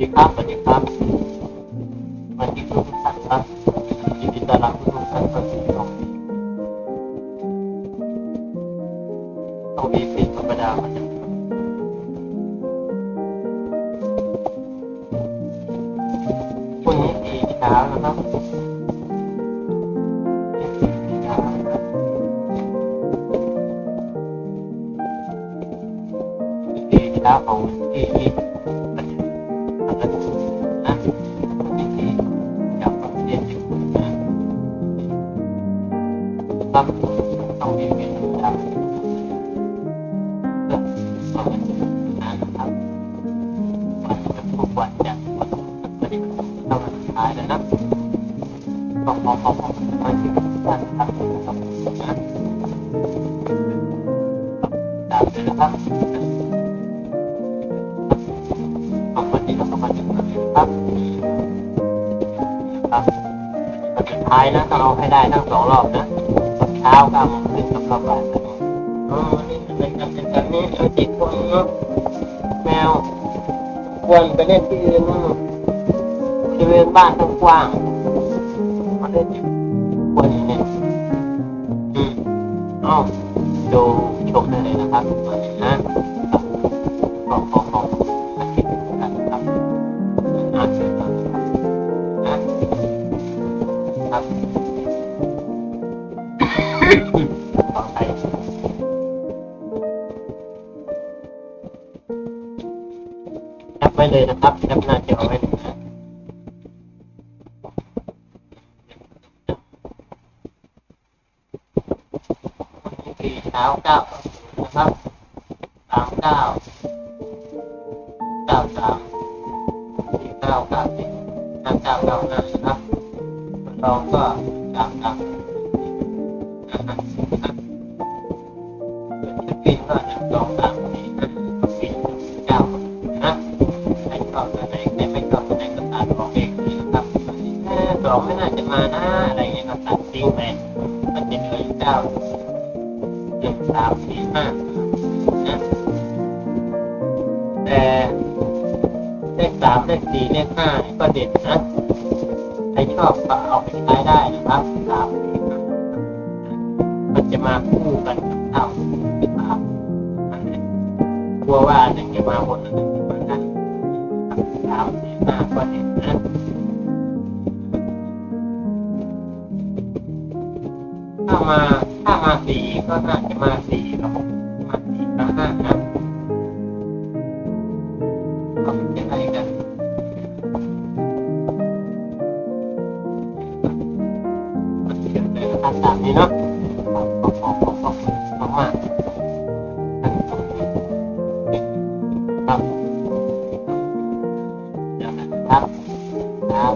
ดีครับสวัสดีครับสวัสดีทุกท่ วันจะวันปฏิบัติเข้ามาสุดท้ายแล้วนะขอขอขอขอบคุณมากที่ทุกท่านครับขอบคุณนะตามเลยนะครับขอบคุณที่เราเข้ามาถึงวันนี้ครับครับสุดท้ายนะต้องเอาให้ได้ทั้งสองรอบนะเช้าเก้าโมงครึ่งกับรอบบ่ายสองอ๋อนี่อะไรกันเป็นแบบนี้เอาจิตคนเนาะแมว ควรไปเล่นที่อื่นนู่นบริเวณบ้านกว้างมาเล่นที่ควรเนี่ย ไว้เลยนะครับแคปหน้าจอไว้เลยนะวันนี้ปีเช้าเก้านะครับสามเก้าเก้าสามสี่เก้าเก้าสี่ห้าเก้าเก้าห้านะครับเราก็ตามตามอาหารนะครับส่วนชุดปีนก็หนึ่งสองสาม แค่สองไม่น่าจะมานะอะไรเงี้ยก็ตัดทิ้งไปมันเหลืออยู่เก้าหนึ่งสามสี่ห้านะแต่เลขสามเลขสี่เลขห้าก็เด็ดนะใครชอบก็เอาไปใช้ได้นะครับสามสี่ห้ามันจะมาคู่กันกับเท่าหรือเปล่าอันกลัวว่าหนึ่งจะมาบนอันหนึ่งจะมาล่งสามสี่ห้าก็เห็นนะ ถ้ามาถ้ามาสีก็น่าจะมาสี่ครับมาสี่ก็ห้าครับก็เป็นยังไงกันมาเสียนเลยนะครับตามนี้เนาะมากครับครับ